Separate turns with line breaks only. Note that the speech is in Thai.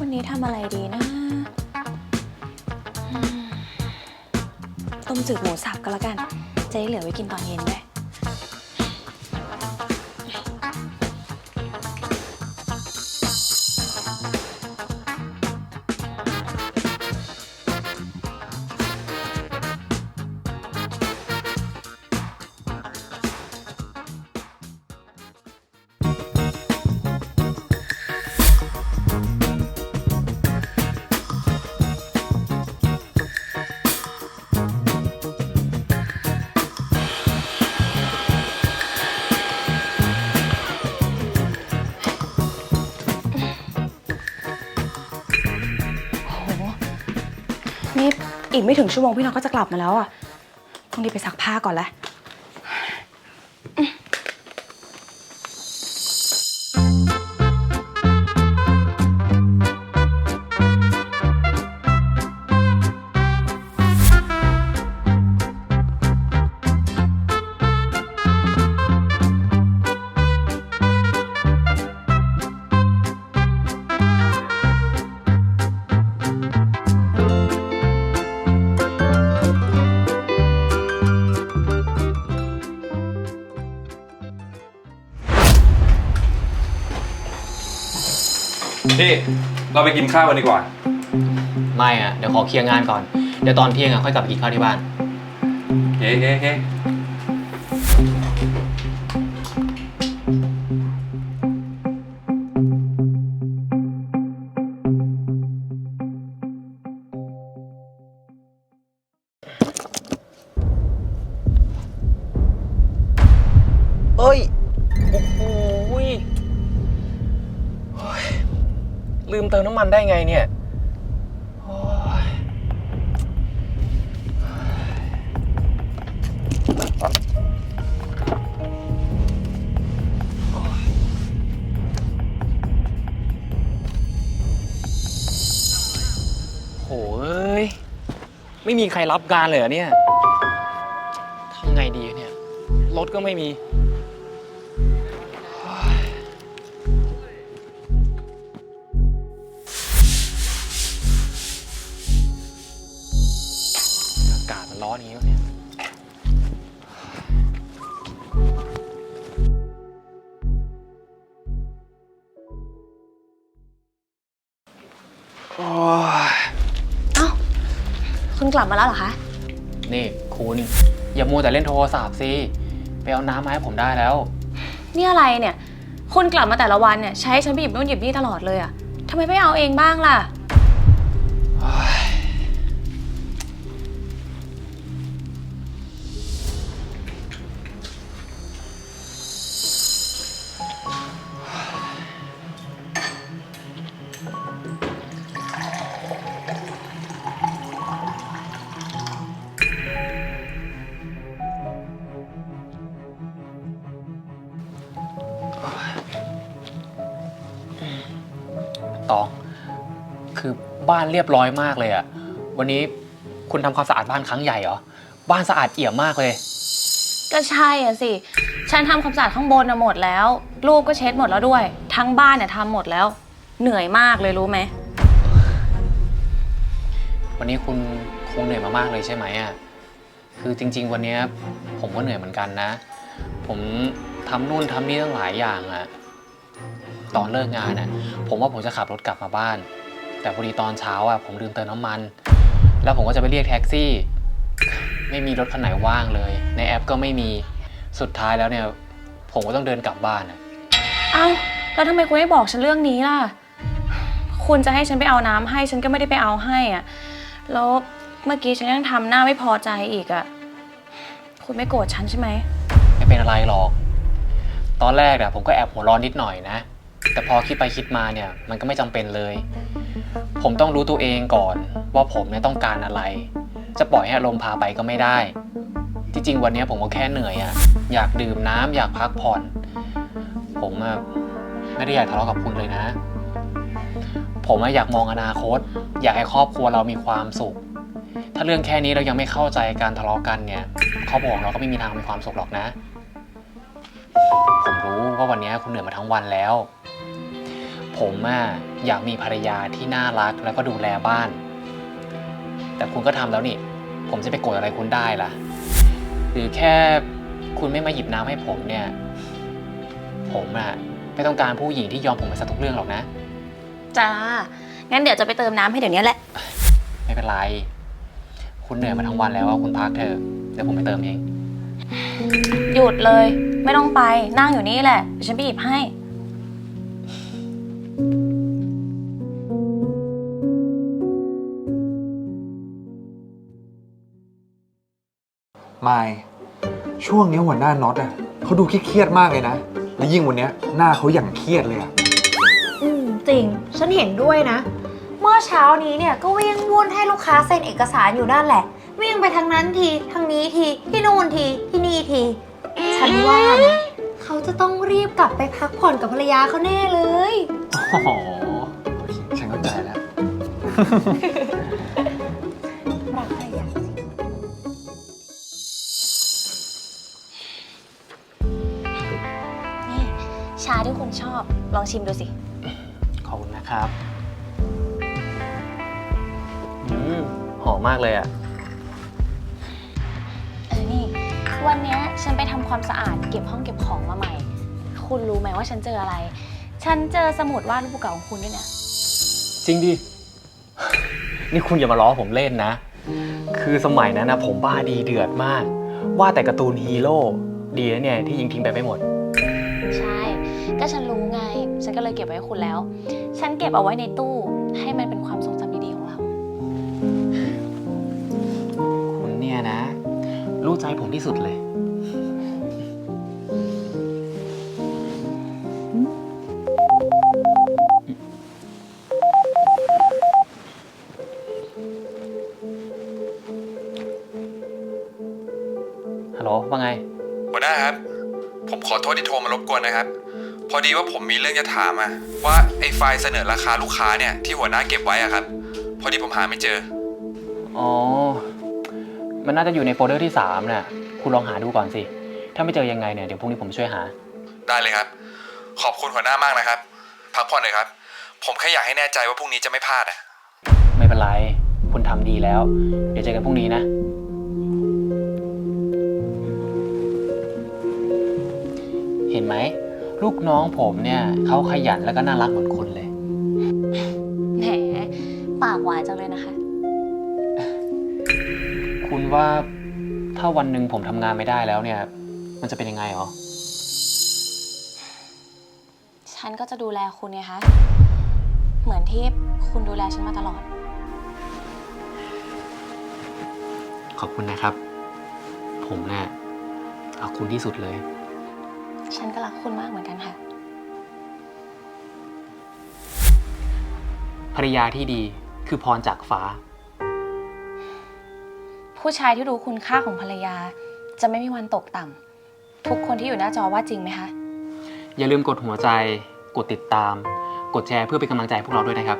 วันนี้ทำอะไรดีนะอืมต้มจืดหมูสับก็แล้วกัน จะได้เหลือไว้กินตอนเย็นด้วย นี่อีกไม่ถึงชั่วโมงพี่น้องก็จะกลับมาแล้วอะต้องรีบไปซักผ้าก่อนละ
พี่ เราไปกินข้าวกันดีกว่า
ไม่อะเดี๋ยวขอเคลียร์งานก่อน เดี๋ยวตอนเที่ยงอะค่อยกลับไปกินข้าวที่บ้าน
เฮ้เฮ้เฮ้
เอ้ย โอ้โหยโอ้ย ลืมเติมน้ำมันได้ไงเนี่ยโอ้ยโหเอ้ย ไม่มีใครรับงานเลยเหรอเนี่ยทำไงดีเนี่ย รถก็ไม่มี โอ้ย
เอ้า คุณกลับมาแล้วเหรอคะ
นี่คุณ อย่ามัวแต่เล่นโทรศัพท์สิ ไปเอาน้ำมาให้ผมได้แล้ว
นี่อะไรเนี่ย คุณกลับมาแต่ละวันเนี่ยใช้ฉันไปหยิบนู่นหยิบนี่ตลอดเลยอะทำไมไม่เอาเองบ้างล่ะ
ต บ้านเรียบร้อยมากเลยอะวันนี้คุณทำความสะอาดบ้านครั้งใหญ่เหรอ บ้านสะอาดเอี่ยมมากเลย
ก็ใช่อะสิ ฉันทำความสะอาดข้างบนน่ะหมดแล้วรูปก็เช็ดหมดแล้วด้วย ทั้งบ้านเนี่ยทำหมดแล้ว เหนื่อยมากเลยรู้ไหม
วันนี้คุณคงเหนื่อยมามากเลยใช่ไหมอะคือจริง ๆ วันเนี้ยผมก็เหนื่อยเหมือนกันนะ ผมทำนู่นทำนี่ตั้งหลายอย่างอะตอนเลิกงานอะผมว่าผมจะขับรถกลับมาบ้าน แต่พอดีตอนเช้าอะผมลืมเติมน้ำมัน แล้วผมก็จะไปเรียกแท็กซี่ ไม่มีรถคันไหนว่างเลย ในแอปก็ไม่มีสุดท้ายแล้วเนี่ย ผมก็ต้องเดินกลับบ้านอะ
เอ้าแล้วทำไมคุณไม่บอกฉันเรื่องนี้ล่ะ คุณจะให้ฉันไปเอาน้ำให้ฉันก็ไม่ได้ไปเอาให้อะแล้วเมื่อกี้ฉันยังทำหน้าไม่พอใจอีกอะคุณไม่โกรธฉันใช่ไหม
ไม่เป็นอะไรหรอก ตอนแรกอะผมก็แอบหัวร้อนนิดหน่อยนะ แต่พอคิดไปคิดมาเนี่ย มันก็ไม่จำเป็นเลย ผมต้องรู้ตัวเองก่อนว่าผมเนี่ยต้องการอะไร จะปล่อยให้อารมณ์พาไปก็ไม่ได้ จริงๆ วันนี้ผมก็แค่เหนื่อยอะอยากดื่มน้ำอยากพักผ่อน ผมอะไม่ได้อยากทะเลาะกับคุณเลยนะ ผมอะอยากมองอนาคต อยากให้ครอบครัวเรามีความสุข ถ้าเรื่องแค่นี้เรายังไม่เข้าใจการทะเลาะกันเนี่ยครอบครัวเราก็ไม่มีทางมีความสุขหรอกนะ ผมรู้ว่าวันนี้คุณเหนื่อยมาทั้งวันแล้ว ผผมอะอยากมีภรรยาที่น่ารักแล้วก็ดูแลบ้าน แต่คุณก็ทำแล้วนี่ ผมจะไปโกรธอะไรคุณได้ล่ะ หรือแค่คุณไม่มาหยิบน้ำให้ผมเนี่ย ผมอะไม่ต้องการผู้หญิงที่ยอมผมมาสักทุกเรื่องหรอกนะ
จ้า งั้นเดี๋ยวจะไปเติมน้ำให้เดี๋ยวนี้แหละ
ไม่เป็นไร คุณเหนื่อยมาทั้งวันแล้วอะคุณพักเถอะเดี๋ยวผมไปเติมเอง
หยุดเลย ไม่ต้องไป นั่งอยู่นี่แหละเดี๋ยวฉันไปหยิบให้
ไม่ช่วงนี้หัวหน้าน็อตอะเขาดูเครียดๆมากเลยนะ และยิ่งวันเนี้ยหน้าเขาอย่างเครียดเลยอะ
อืมจริง ฉันเห็นด้วยนะ เมื่อเช้านี้เนี่ยก็วิ่งวุ่นให้ลูกค้าเซ็นเอกสารอยู่นั่นแหละ วิ่งไปทางนั้นทีทางนี้ทีที่นู่นทีที่นี่ที ฉันว่านะเขาจะต้องรีบกลับไปพักผ่อนกับภรรยาเขาแน่เลย
โอ้โห
โอเคฉันเข้าใจแล้ว
รักภรรยาจริง
นี่ ชาที่คุณชอบ ลองชิมดูสิ
ขอบคุณนะครับ อืม หอมมากเลยอะ
เออ นี่ วันเนี้ยฉันไปทำความสะอาดเก็บห้องเก็บของมาใหม่ คุณรู้ไหมว่าฉันเจออะไร ฉันเจอสมุดวาดรูปเก่าของคุณด้วยเนี่ย
จริงดิ นี่คุณอย่ามาล้อผมเล่นนะ คือสมัยนั้นนะผมบ้าดีเดือดมาก ว่าแต่การ์ตูนฮีโร่ดีนะเนี่ยที่ยิงทิ้งไปไม่หมด
ใช่ ก็ฉันรู้ไง ฉันก็เลยเก็บไว้ให้คุณแล้ว ฉันเก็บเอาไว้ในตู้ ให้มันเป็นความทรงจำดีๆของเรา
คุณเนี่ยนะ รู้ใจผมที่สุดเลย ฮัลโหลว่าไง
หัวหน้าครับ ผมขอโทษที่โทรมารบกวนนะครับ พอดีว่าผมมีเรื่องจะถามอะว่าไอ้ไฟล์เสนอราคาลูกค้าเนี่ยที่หัวหน้าเก็บไว้อะครับ พอดีผมหาไม่เจอ
อ๋อ มันน่าจะอยู่ในโฟลเดอร์ที่3น่ะ คุณลองหาดูก่อนสิ ถ้าไม่เจอยังไงเนี่ยเดี๋ยวพรุ่งนี้ผมช่วยหา
ได้เลยครับ ขอบคุณหัวหน้ามากนะครับ พักผ่อนเลยครับ ผมแค่อยากให้แน่ใจว่าพรุ่งนี้จะไม่พลาดอะ
ไม่เป็นไร คุณทำดีแล้ว เดี๋ยวเจอกันพรุ่งนี้นะ ห็นไหม ลูกน้องผมเนี่ยเขาขยันแล้วก็น่ารักเหมือนคุณเลย
แหมปากหวานจังเลยนะคะ
คุณว่าถ้าวันหนึ่งผมทำงานไม่ได้แล้วเนี่ย มันจะเป็นยังไงหรอ
ฉันก็จะดูแลคุณไงคะ เหมือนที่คุณดูแลฉันมาตลอด
ขอบคุณนะครับ ผมเนี่ยเอาคุณที่สุดเลย
ฉันก็รักคุณมากเหมือนกันค่ะ
ภรรยาที่ดีคือพรจากฟ้า
ผู้ชายที่รู้คุณค่าของภรรยา จะไม่มีวันตกต่ำทุกคนที่อยู่หน้าจอว่าจริงไหมคะ
อย่าลืมกดหัวใจ กดติดตาม กดแชร์เพื่อเป็นกำลังใจให้พวกเราด้วยนะครับ